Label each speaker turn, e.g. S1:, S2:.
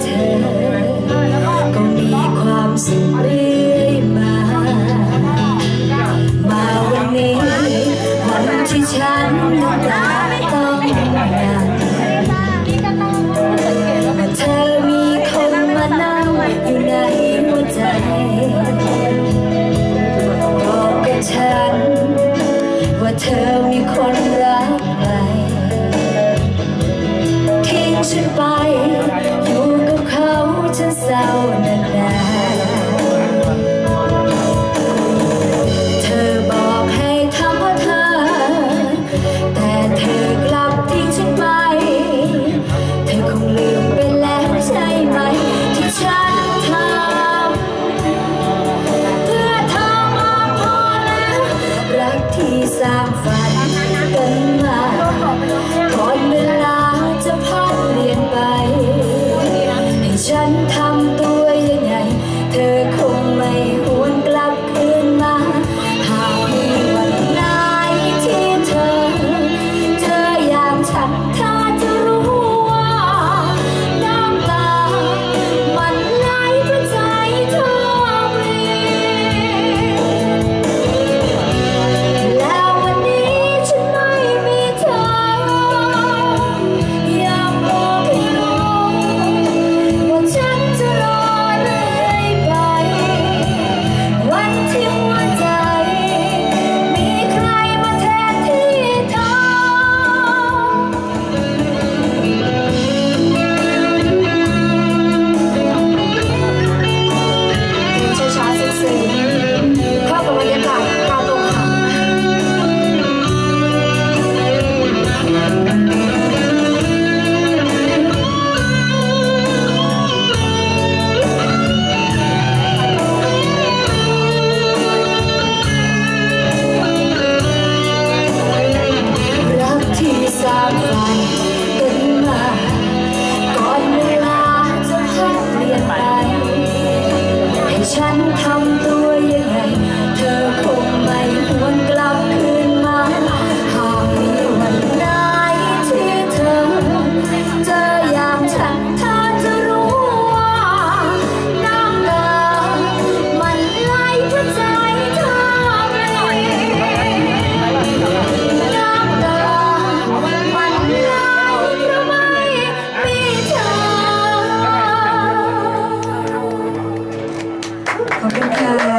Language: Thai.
S1: เธอ ก็มีความสุขเรื่มา มาวันนี้วันที่ฉันต้องการเธอมีคนมานั่อยู่ในหัวใจบอกกับฉัน ว่าเธอมีคนรักไปทิ้งฉันไป เธอบอกให้ทำเพราะเธอ แต่เธอ Gracias.